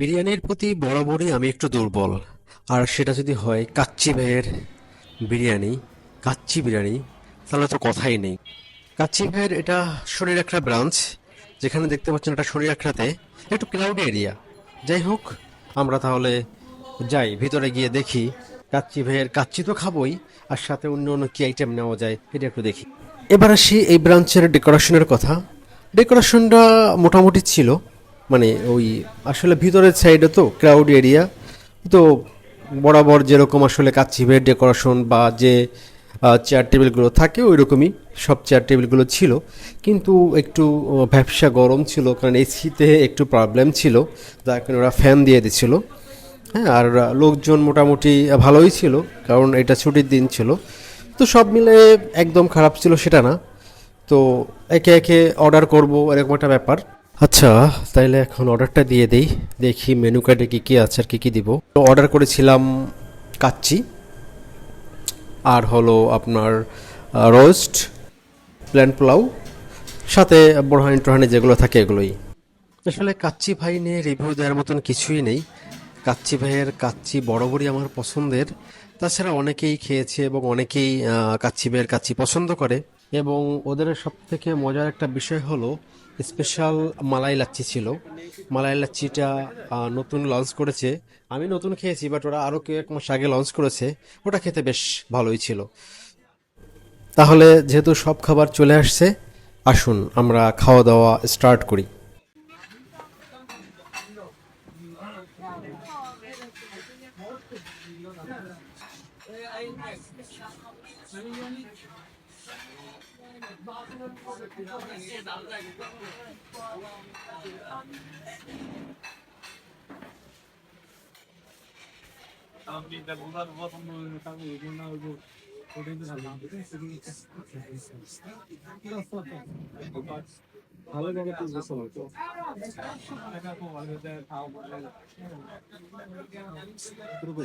বিরিয়ানির প্রতি বরাবরই আমি একটু দুর্বল। আর সেটা যদি হয় কাচ্চি ভাইয়ের বিরিয়ানি, কাচ্চি বিরিয়ানি, তাহলে তো কথাই নেই। কাচ্চি ভাইয়ের এটা শরীর একটা ব্রাঞ্চ, যেখানে দেখতে পাচ্ছেন এটা শরীর একটাতে একটু ক্লাউড এরিয়া যাই হোক, আমরা তাহলে যাই, ভিতরে গিয়ে দেখি। কাচ্চি ভাইয়ের কাচ্চি তো খাবোই, আর সাথে অন্য অন্য কী আইটেম নেওয়া যায় এটা একটু দেখি। এবার আসি এই ব্রাঞ্চের ডেকোরেশনের কথা। ডেকোরেশনটা মোটামুটি ছিল। মানে ওই আসলে ভিতরের সাইডে তো ক্রাউড এরিয়া তো বরাবর যেরকম আসলে কাচ্চিভের ডেকোরেশন বা যে চেয়ার টেবিলগুলো থাকে ওই রকমই সব চেয়ার টেবিলগুলো ছিল। কিন্তু একটু ব্যবসা গরম ছিল, কারণ এসিতে একটু প্রবলেম ছিল, যার কারণে ওরা ফ্যান দিয়ে দিচ্ছিল হ্যাঁ আর লোকজন মোটামুটি ভালোই ছিল, কারণ এটা ছুটির দিন ছিল। তো সব মিলে একদম খারাপ ছিল সেটা না। তো একে একে অর্ডার করব, এরকম একটা ব্যাপার। আচ্ছা তাইলে এখন অর্ডারটা দিয়ে দেই। দেখি মেনু কার্ডে কী কী আছে আর কী কী দিব। তো অর্ডার করেছিলাম কাচ্চি, আর হলো আপনার রোস্ট প্ল্যান পোলাও, সাথে বোরহানি টোহানি যেগুলো থাকে এগুলোই। আসলে কাচ্চি ভাই নিয়ে রিভিউ দেওয়ার মতন কিছুই নেই। কাচ্চি ভাইয়ের কাচ্চি বরাবরই আমার পছন্দের। তাছাড়া অনেকেই খেয়েছে এবং অনেকেই কাচ্চি ভাইয়ের কাচ্চি পছন্দ করে। এবং ওদের সব থেকে মজার একটা বিষয় হলো স্পেশাল মালাই লাচ্ছি ছিল। মালাই লাচ্ছিটা নতুন লঞ্চ করেছে। আমি নতুন খেয়েছি বাট ওরা আরও কেউ এক মাস আগে লঞ্চ করেছে। ওটা খেতে বেশ ভালোই ছিল। তাহলে যেহেতু সব খাবার চলে আসছে, আসুন আমরা খাওয়া দাওয়া স্টার্ট করি। 감사합니다. 누나 누가 선물을 따고 얘기 나오고 노래도 잘 나오는데 그러니까 그렇게 하겠습니다. 다른 거가 또 있었어 말고 내가 또 왔는데 다음 원래 그러고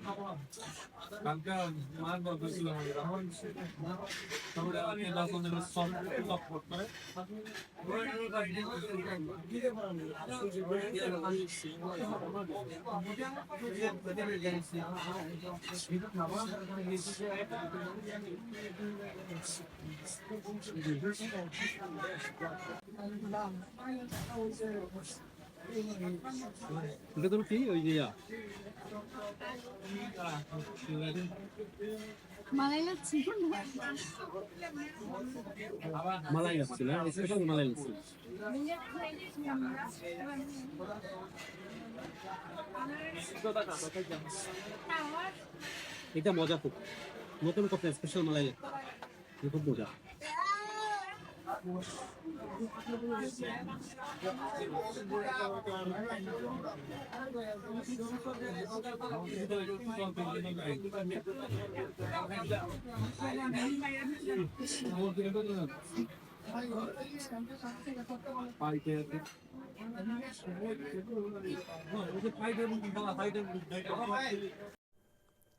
খাওয়া ভালো কালকে মার বলতে ছিল আমাদের এখন তারপরে আপনি যখন সব লক করে এটা তো কি ওই যে ইয়া মালাই লাচ্ছি মালাই না স্পেশাল মালাই আসছে এটা মজা খুব। নতুন কথা স্পেশাল মালাই খুব মজা।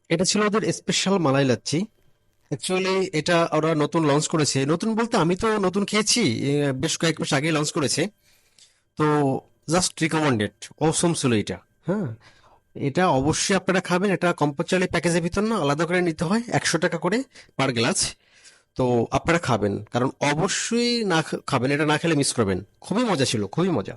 এটা ছিল ওদের স্পেশাল মালাই লাচ্ছি। অ্যাকচুয়ালি এটা ওরা নতুন লঞ্চ করেছে। নতুন বলতে আমি তো নতুন খেয়েছি বেশ কয়েক মাস আগে লঞ্চ করেছে। তো জাস্ট রিকমেন্ডেড অসম ছিল এটা। হ্যাঁ এটা অবশ্যই আপনারা খাবেন। এটা কম্পালসারি প্যাকেজের ভিতর না, আলাদা করে নিতে হয়, একশো টাকা করে পার গ্লাস তো আপনারা খাবেন। কারণ অবশ্যই না খাবেন, এটা না খেলে মিস করবেন। খুবই মজা ছিল, খুবই মজা।